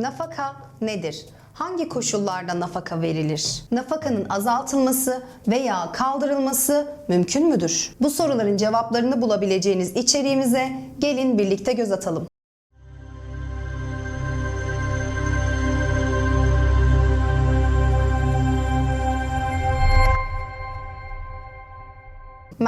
Nafaka nedir? Hangi koşullarda nafaka verilir? Nafakanın azaltılması veya kaldırılması mümkün müdür? Bu soruların cevaplarını bulabileceğiniz içeriğimize gelin birlikte göz atalım.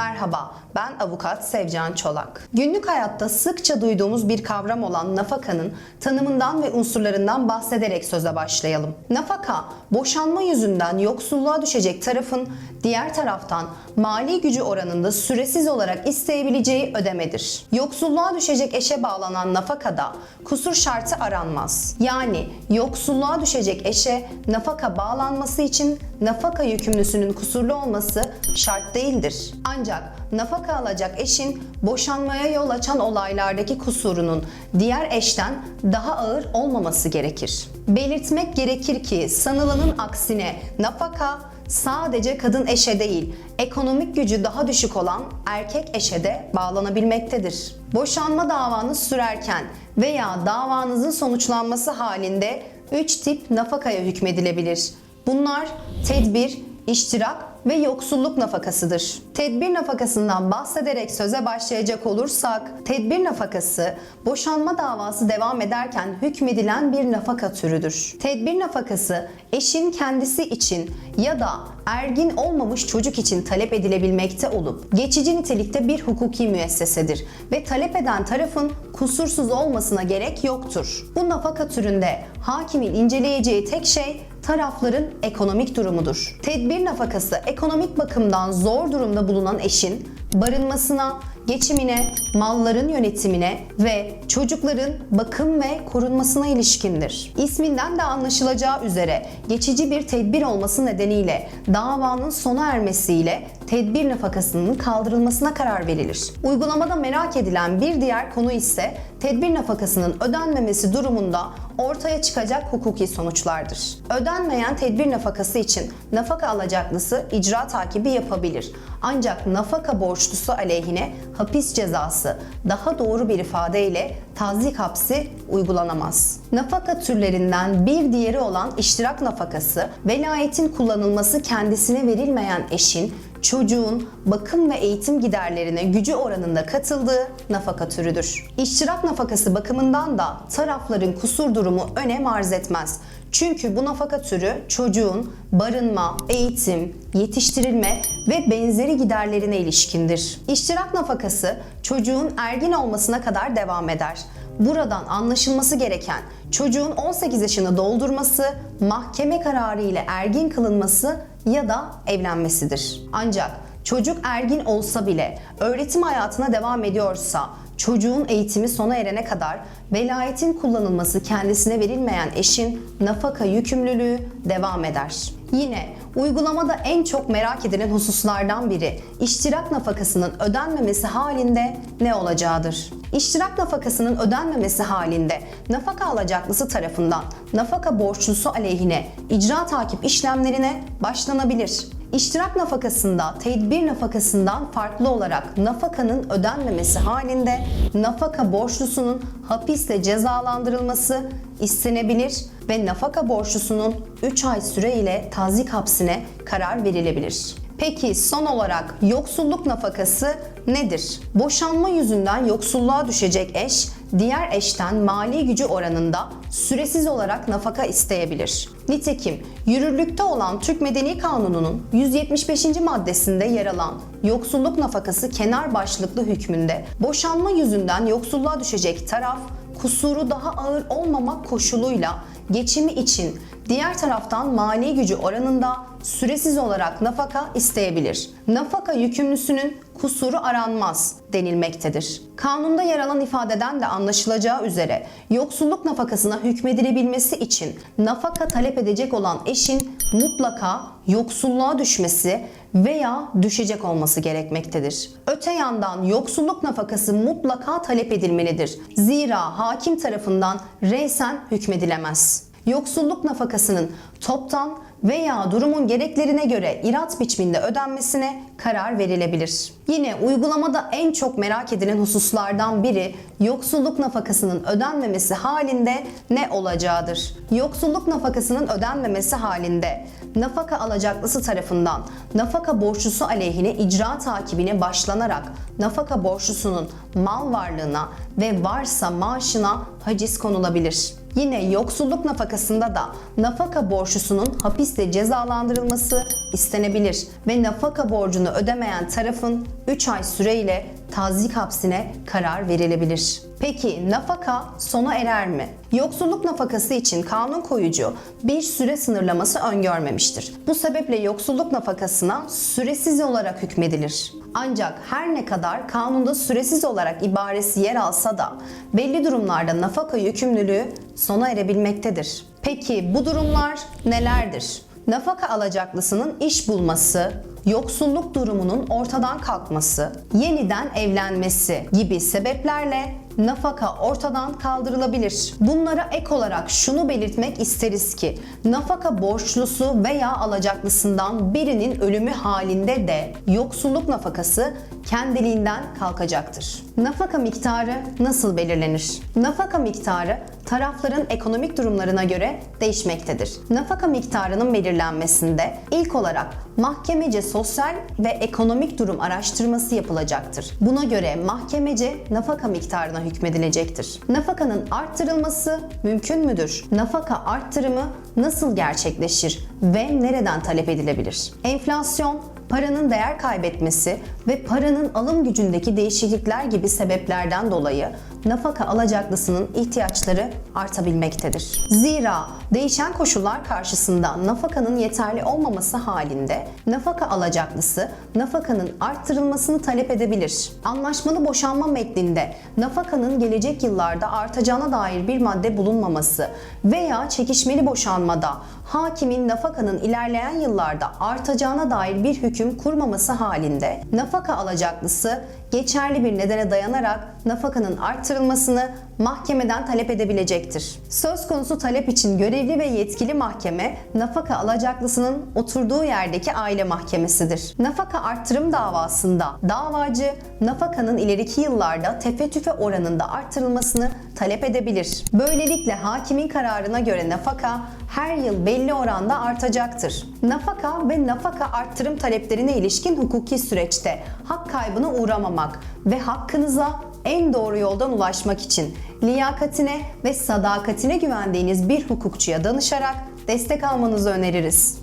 Merhaba, ben avukat Sevcan Çolak. Günlük hayatta sıkça duyduğumuz bir kavram olan nafakanın tanımından ve unsurlarından bahsederek söze başlayalım. Nafaka, boşanma yüzünden yoksulluğa düşecek tarafın diğer taraftan mali gücü oranında süresiz olarak isteyebileceği ödemedir. Yoksulluğa düşecek eşe bağlanan nafakada kusur şartı aranmaz. Yani yoksulluğa düşecek eşe nafaka bağlanması için nafaka yükümlüsünün kusurlu olması şart değildir. Ancak nafaka alacak eşin boşanmaya yol açan olaylardaki kusurunun diğer eşten daha ağır olmaması gerekir. Belirtmek gerekir ki sanılanın aksine nafaka sadece kadın eşe değil, ekonomik gücü daha düşük olan erkek eşe de bağlanabilmektedir. Boşanma davanız sürerken veya davanızın sonuçlanması halinde 3 tip nafakaya hükmedilebilir. Bunlar tedbir, iştirak ve yoksulluk nafakasıdır. Tedbir nafakasından bahsederek söze başlayacak olursak, tedbir nafakası boşanma davası devam ederken hükmedilen bir nafaka türüdür. Tedbir nafakası eşin kendisi için ya da ergin olmamış çocuk için talep edilebilmekte olup geçici nitelikte bir hukuki müessesedir ve talep eden tarafın kusursuz olmasına gerek yoktur. Bu nafaka türünde hakimin inceleyeceği tek şey tarafların ekonomik durumudur. Tedbir nafakası ekonomik bakımdan zor durumda bulunan eşin barınmasına, geçimine, malların yönetimine ve çocukların bakım ve korunmasına ilişkindir. İsminden de anlaşılacağı üzere geçici bir tedbir olması nedeniyle davanın sona ermesiyle tedbir nafakasının kaldırılmasına karar verilir. Uygulamada merak edilen bir diğer konu ise tedbir nafakasının ödenmemesi durumunda ortaya çıkacak hukuki sonuçlardır. Ödenmeyen tedbir nafakası için nafaka alacaklısı icra takibi yapabilir. Ancak nafaka borçlusu aleyhine hapis cezası daha doğru bir ifadeyle tazik hapsi uygulanamaz. Nafaka türlerinden bir diğeri olan iştirak nafakası, velayetin kullanılması kendisine verilmeyen eşin çocuğun bakım ve eğitim giderlerine gücü oranında katıldığı nafaka türüdür. İştirak nafakası bakımından da tarafların kusur durumu önem arz etmez. Çünkü bu nafaka türü çocuğun barınma, eğitim, yetiştirilme ve benzeri giderlerine ilişkindir. İştirak nafakası çocuğun ergin olmasına kadar devam eder. Buradan anlaşılması gereken çocuğun 18 yaşını doldurması, mahkeme kararı ile ergin kılınması ya da evlenmesidir. Ancak çocuk ergin olsa bile öğretim hayatına devam ediyorsa çocuğun eğitimi sona erene kadar velayetin kullanılması kendisine verilmeyen eşin nafaka yükümlülüğü devam eder. Yine uygulamada en çok merak edilen hususlardan biri iştirak nafakasının ödenmemesi halinde ne olacağıdır? İştirak nafakasının ödenmemesi halinde nafaka alacaklısı tarafından nafaka borçlusu aleyhine icra takip işlemlerine başlanabilir. İştirak nafakasında tedbir nafakasından farklı olarak nafakanın ödenmemesi halinde nafaka borçlusunun hapisle cezalandırılması istenebilir ve nafaka borçlusunun 3 ay süre ile tazik hapsine karar verilebilir. Peki son olarak yoksulluk nafakası nedir? Boşanma yüzünden yoksulluğa düşecek eş diğer eşten mali gücü oranında süresiz olarak nafaka isteyebilir. Nitekim yürürlükte olan Türk Medeni Kanunu'nun 175. maddesinde yer alan yoksulluk nafakası kenar başlıklı hükmünde boşanma yüzünden yoksulluğa düşecek taraf kusuru daha ağır olmamak koşuluyla geçimi için diğer taraftan mali gücü oranında süresiz olarak nafaka isteyebilir. Nafaka yükümlüsünün kusuru aranmaz denilmektedir. Kanunda yer alan ifadeden de anlaşılacağı üzere yoksulluk nafakasına hükmedilebilmesi için nafaka talep edecek olan eşin mutlaka yoksulluğa düşmesi veya düşecek olması gerekmektedir. Öte yandan yoksulluk nafakası mutlaka talep edilmelidir. Zira hakim tarafından reysen hükmedilemez. Yoksulluk nafakasının toptan veya durumun gereklerine göre irat biçiminde ödenmesine karar verilebilir. Yine uygulamada en çok merak edilen hususlardan biri yoksulluk nafakasının ödenmemesi halinde ne olacağıdır? Yoksulluk nafakasının ödenmemesi halinde nafaka alacaklısı tarafından nafaka borçlusu aleyhine icra takibine başlanarak nafaka borçlusunun mal varlığına ve varsa maaşına haciz konulabilir. Yine yoksulluk nafakasında da nafaka borçlusunun hapiste cezalandırılması istenebilir ve nafaka borcunu ödemeyen tarafın 3 ay süreyle tazik hapsine karar verilebilir. Peki nafaka sona erer mi? Yoksulluk nafakası için kanun koyucu bir süre sınırlaması öngörmemiştir. Bu sebeple yoksulluk nafakasına süresiz olarak hükmedilir. Ancak her ne kadar kanunda süresiz olarak ibaresi yer alsa da belli durumlarda nafaka yükümlülüğü sona erebilmektedir. Peki bu durumlar nelerdir? Nafaka alacaklısının iş bulması, yoksulluk durumunun ortadan kalkması, yeniden evlenmesi gibi sebeplerle nafaka ortadan kaldırılabilir. Bunlara ek olarak şunu belirtmek isteriz ki nafaka borçlusu veya alacaklısından birinin ölümü halinde de yoksulluk nafakası kendiliğinden kalkacaktır. Nafaka miktarı nasıl belirlenir? Nafaka miktarı tarafların ekonomik durumlarına göre değişmektedir. Nafaka miktarının belirlenmesinde ilk olarak mahkemece sosyal ve ekonomik durum araştırması yapılacaktır. Buna göre mahkemece nafaka miktarına hükmedilecektir. Nafakanın arttırılması mümkün müdür? Nafaka arttırımı nasıl gerçekleşir ve nereden talep edilebilir? Enflasyon paranın değer kaybetmesi ve paranın alım gücündeki değişiklikler gibi sebeplerden dolayı nafaka alacaklısının ihtiyaçları artabilmektedir. Zira değişen koşullar karşısında nafakanın yeterli olmaması halinde nafaka alacaklısı nafakanın arttırılmasını talep edebilir. Anlaşmalı boşanma metninde nafakanın gelecek yıllarda artacağına dair bir madde bulunmaması veya çekişmeli boşanmada hakimin nafakanın ilerleyen yıllarda artacağına dair bir hüküm kurmaması halinde nafaka alacaklısı geçerli bir nedene dayanarak nafakanın arttırılmasını mahkemeden talep edebilecektir. Söz konusu talep için görevli ve yetkili mahkeme nafaka alacaklısının oturduğu yerdeki aile mahkemesidir. Nafaka arttırım davasında davacı nafakanın ileriki yıllarda tefe tüfe oranında arttırılmasını talep edebilir. Böylelikle hakimin kararına göre nafaka her yıl belli oranda artacaktır. Nafaka ve nafaka arttırım taleplerine ilişkin hukuki süreçte hak kaybına uğramamak ve hakkınıza en doğru yoldan ulaşmak için liyakatine ve sadakatine güvendiğiniz bir hukukçuya danışarak destek almanızı öneririz.